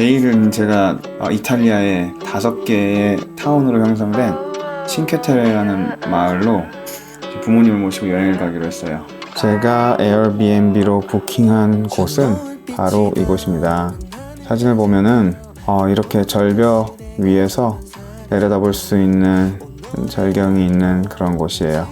여기는 제가 어, 이탈리아의 다섯 개의 타운으로 형성된 칭케테레라는 마을로 제 부모님을 모시고 여행을 가기로 했어요. 제가 에어비앤비로 부킹한 곳은 바로 이곳입니다. 사진을 보면은 어, 이렇게 절벽 위에서 내려다볼 수 있는 절경이 있는 그런 곳이에요.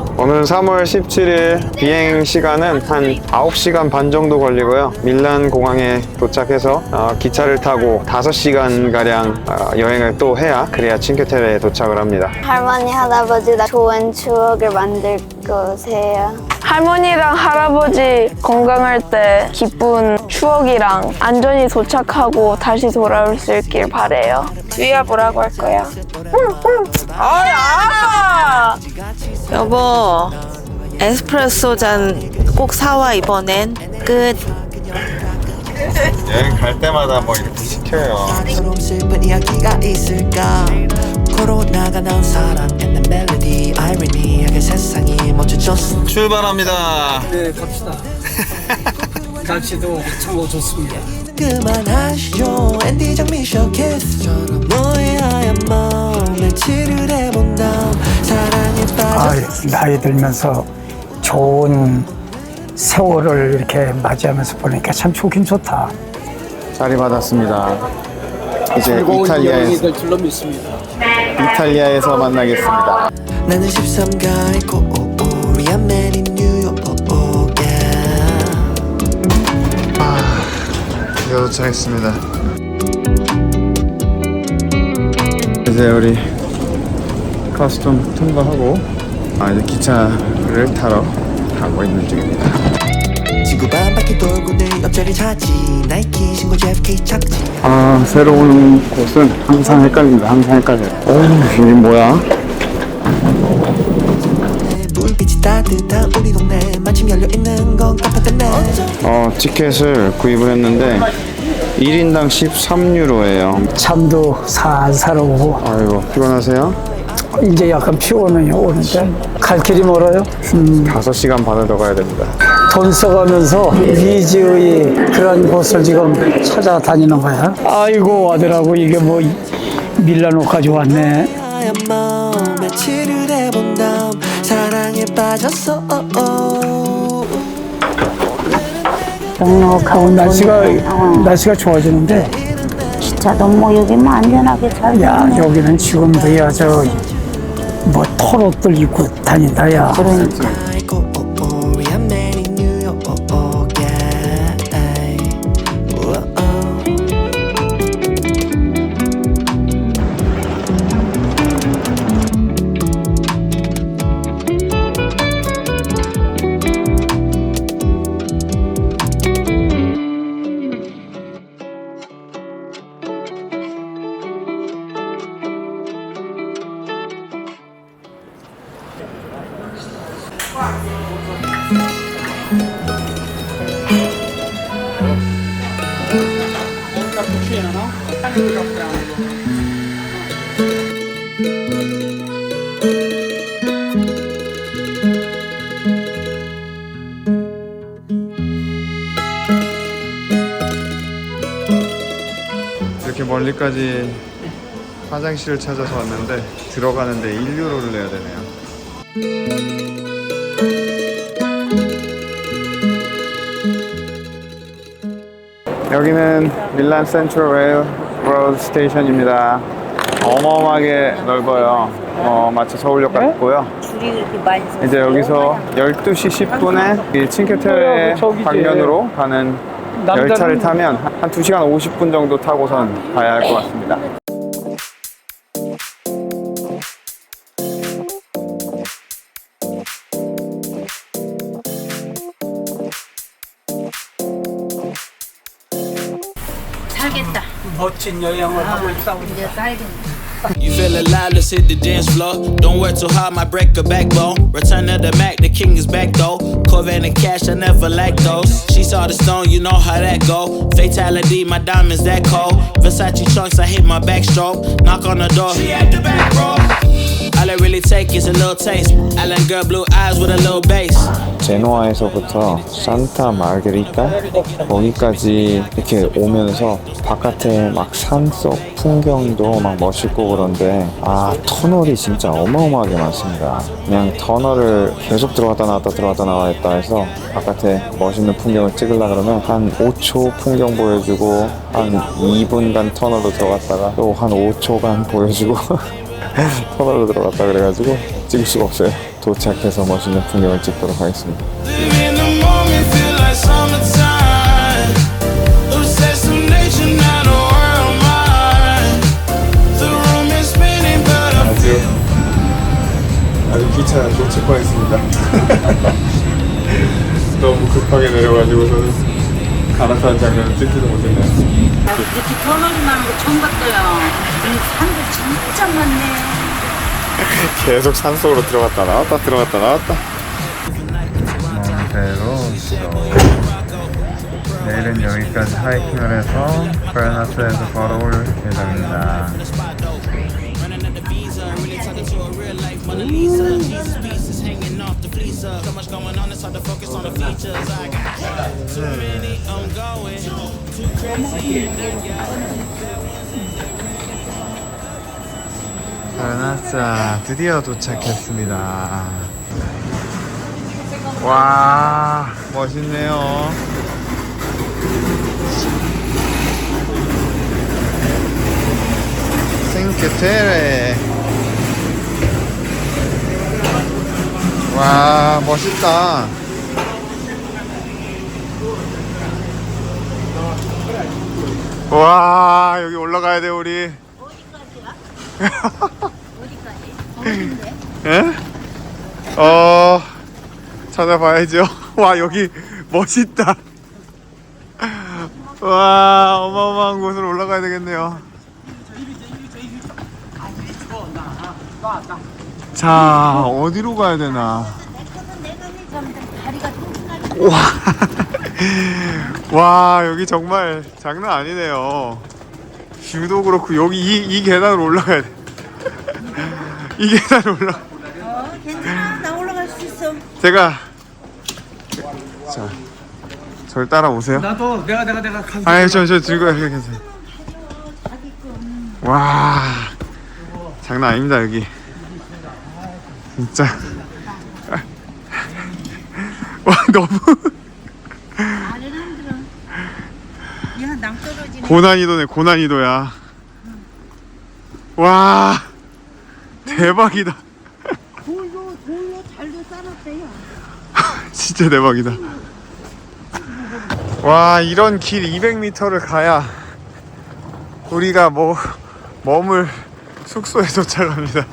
오 늘 3월 17일 비행 시간은 한 9시간 반 정도 걸리고요. 밀란 공항에 도착해서 어, 기차를 타고 5시간 가량 어, 여행을 또 해야 그래야 칭케테레에 도착을 합니다. 할머니 할아버지랑 좋은 추억을 만들 거세요. 할머니랑 할아버지 건강할 때 기쁜 추억이랑 안전히 도착하고 다시 돌아올 수 있길 바래요. 뒤야 뭐라고 할 거야? 아, 여보 에스프레소 잔 꼭 사와 이번엔 끝 여행 갈 때마다 뭐 이렇게 시켜요. 처럼 슬픈 이야기가 있을까 코로나가 난 사랑 and the melody 아이러니하게 세상이 멈춰졌어 출발합니다. 네, 갑시다. 날씨도 참 좋습니다. 그만하시죠 앤디 장미셔 키스처럼 너의 하얀 마음에 칠을 해본 다음 사랑에 아, 빠져 나이 들면서 좋은 세월을 이렇게 맞이하면서 보니까 참 좋긴 좋다. 자리 받았습니다. 이제 즐거운 이탈리아에서, 될 줄로 믿습니다. 이탈리아에서 만나겠습니다. 나는 13가의 코리안 맨인 뉴욕 yeah. 드디어 도착했습니다. 이제 우리 커스텀 통과하고 아, 이제 기차를 타러 가고 있는 중입니다. 아, 새로 오는 곳은 항상 헷갈린다. 항상 헷갈려요. 오, 이게 뭐야? 불빛이 따뜻한 우리 동네 마침 열려있는 건 깜빡했네 어, 티켓을 구입을 했는데 1인당 13유로예요. 잠도 살살 오고 아이고, 피곤하세요? 이제 약간 피곤해 오는데 갈 길이 멀어요. 음, 5시간 반을 더 가야 됩니다. 돈 써가면서 위즈의 그런 곳을 지금 찾아다니는 거야. 아이고 아들하고 이게 뭐 밀라노까지 왔네. 하얀 마음에 칠을 해본 다음 사랑에 빠졌어 넉넉하고 날씨가 어, 날씨가 좋아지는데 진짜 너무 여기만 안전하게 잘 야. 여기는 지금도 야저 뭐 털옷들 입고 다닌다 야. 그러니까 이렇게 멀리까지 화장실을 찾아서 왔는데 들어가는데 1유로를 내야 되네요. 여기는 밀란 센트럴 레일 로드 스테이션입니다. 어마어마하게 넓어요. 어, 마치 서울역 같고요. 이제 여기서 12시 10분에 이 칭케테레 저기지. 방면으로 가는 열차를 타면 한 2시간 50분 정도 타고선 가야 할 것 같습니다. 멋진 여행을 하고 있다. You feel alive, let's hit the dance floor. Don't work too hard, my break a backbone. Return of the Mac, the king is back though. Corvette and cash, I never lack those. She saw the stone, you know how that go. Fatality, my diamonds that cold. Versace trunks, I hit my backstroke. Knock on the door. She at the back, bro. All it really take is a little taste. Island girl, blue eyes with a little bass. 제노아에서부터 산타 마르게리타 거기까지 이렇게 오면서 바깥에 막 산 속 풍경도 막 멋있고 그런데 아 터널이 진짜 어마어마하게 많습니다. 그냥 터널을 계속 들어갔다 나왔다 들어갔다 나왔다 해서 바깥에 멋있는 풍경을 찍으려 그러면 한 5초 풍경 보여주고 한 2분간 터널로 들어갔다가 또 한 5초간 보여주고 터널로 들어갔다 그래가지고 찍을 수가 없어요. 도착해서 멋있는 풍경을 찍도록 하겠습니다. 아주 아주 기차 놓칠 뻔했습니다. 너무 급하게 내려가지고 저는 갈아타는 장면을 찍지도 못했네요. 이렇게 터널이 많은 거 처음 봤어요. 이 산도 진짜 많네. 계속 산 속으로 들어갔다 나왔다 들어갔다 나왔다. 몬테로소. 내일은 여기까지 하이킹을 해서 베르나스에서 걸어올 예정입니다. 베 르나스 드디어 도착했습니다. 와 멋있네요. 생케테레 와 멋있다. 와 여기 올라가야 돼 우리. 예? 어 찾아봐야죠. 와 여기 멋있다. 와 어마어마한 곳으로 올라가야 되겠네요. 자 어디로 가야 되나? 와, 와 여기 정말 장난 아니네요. 뷰도 그렇고 여기 이, 이 계단을 올라가야 돼. 이 계단을 올라. 어, 괜찮아. 나 올라갈 수 있어. 제가 자 저를 따라오세요. 나도 내가 내가 내가 간. 아니 저저 들고 가세요 괜찮아요. 와 장난 아닙니다 여기 진짜 와 너무 야, 낭 떨어지네. 고난이도네 고난이도야. 와 대박이다. 돌로, 돌로 잘도 쌓았대요. 진짜 대박이다. 와 이런 길 200m를 가야 우리가 뭐 머물 숙소에 도착합니다.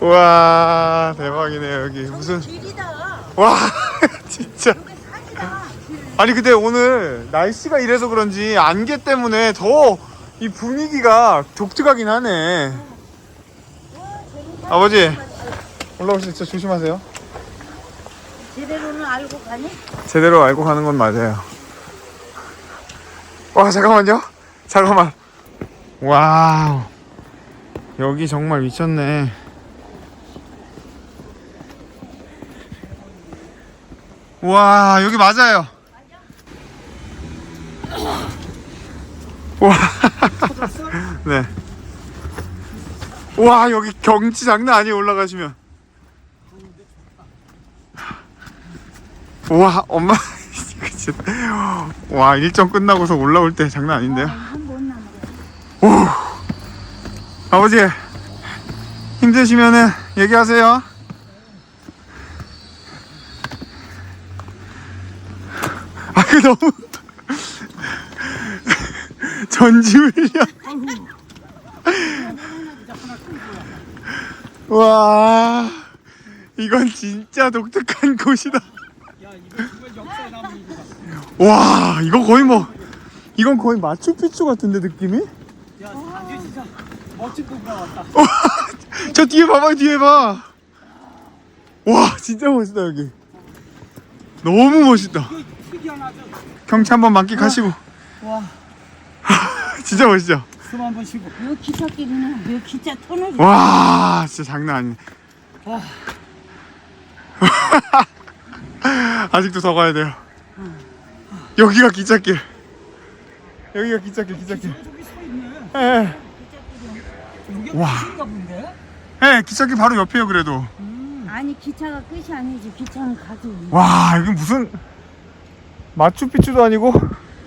와 대박이네요 여기. 무슨 길이다. 와 진짜 아니 근데 오늘 날씨가 이래서 그런지 안개 때문에 더 이 분위기가 독특하긴 하네. 아버지 올라오실 때 조심하세요. 제대로는 알고 가니? 제대로 알고 가는 건 맞아요. 와 잠깐만요. 잠깐만. 와우. 여기 정말 미쳤네. 와 여기 맞아요 와. 네. 와 여기 경치 장난 아니에요 올라가시면. 와 엄마. 와 일정 끝나고서 올라올 때 장난 아닌데요? 오. 아버지 힘드시면은 얘기하세요 아 그 너무 전지 훈련 와 이건 진짜 독특한 곳이다 와 이거 거의 뭐 이건 거의 마추픽추 같은데 느낌이? 멋진 곳 나왔다. 저 뒤에 봐봐 뒤에 봐. 와 진짜 멋있다 여기. 너무 멋있다. 경치 한번 만끽하시고. 와 진짜 멋있죠? 숨 한 번 쉬고. 요 기찻길이는 요 기차 터널이 와 진짜 장난 아니네. 아직도 더 가야 돼요. 여기가 기찻길. 여기가 기찻길 기찻길. 예. 와. 예, 기찻길 바로 옆에요 그래도. 아니 기차가 끝이 아니지. 기차는 가지 와 여기 무슨 마추픽추도 아니고?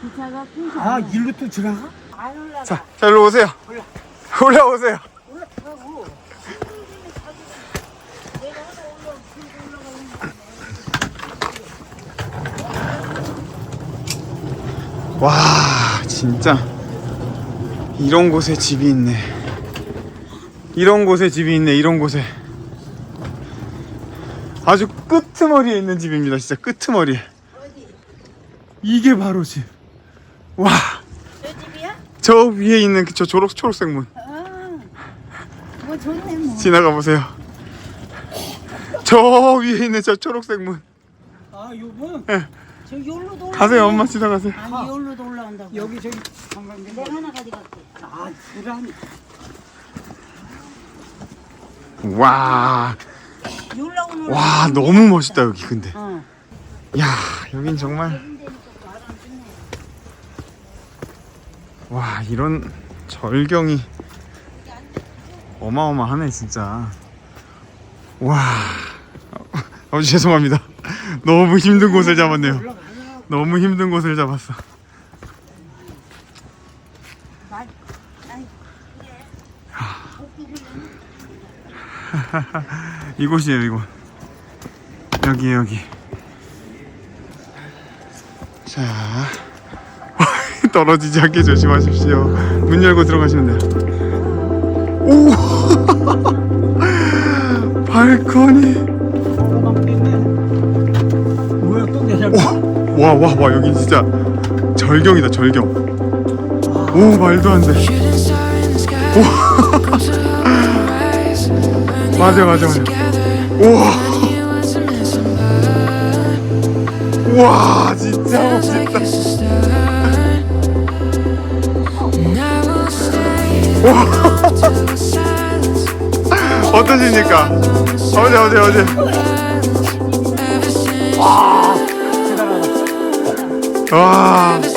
기차가 끝이 아, 아니야. 일로 또 지나가? 안 올라가. 자, 자 일로 오세요. 올라오세요. 와 진짜. 이런 곳에 집이 있네. 이런 곳에 집이 있네 이런 곳에. 아주 끄트머리에 있는 집입니다 진짜. 끄트머리에. 이게 바로 집. 와. 저 위에 있는 그 저 초록 초록색 문뭐 좋네 뭐 지나가 보세요. 저 위에 있는 저 초록색 문 아, 요분? 저 여기로도 올라 가세요 엄마 지나가세요. 아니 여기로도 올라온다고 여기 저기 관광객. 내가 하나 가져갈게 아, 그러니. 와, 올라오는 와 너무 멋있다 여기 근데. 어. 야 여긴 정말 와 이런 절경이 어마어마하네 진짜. 와 아버지 죄송합니다. 너무 힘든 곳을 잡았네요. 너무 힘든 곳을 잡았어. 이곳이에요 이곳. 여기 여기. 자 떨어지지 않게 조심하십시오. 문 열고 들어가시면 돼요. 오 발코니. 뭐야, 또 내려가? 와와 와 여기 진짜 절경이다 절경. 오 말도 안 돼. 오 맞아 맞아 맞아. 우와. 와 진짜 멋있다. 어떠십니까? 어제 어제 어제. 와.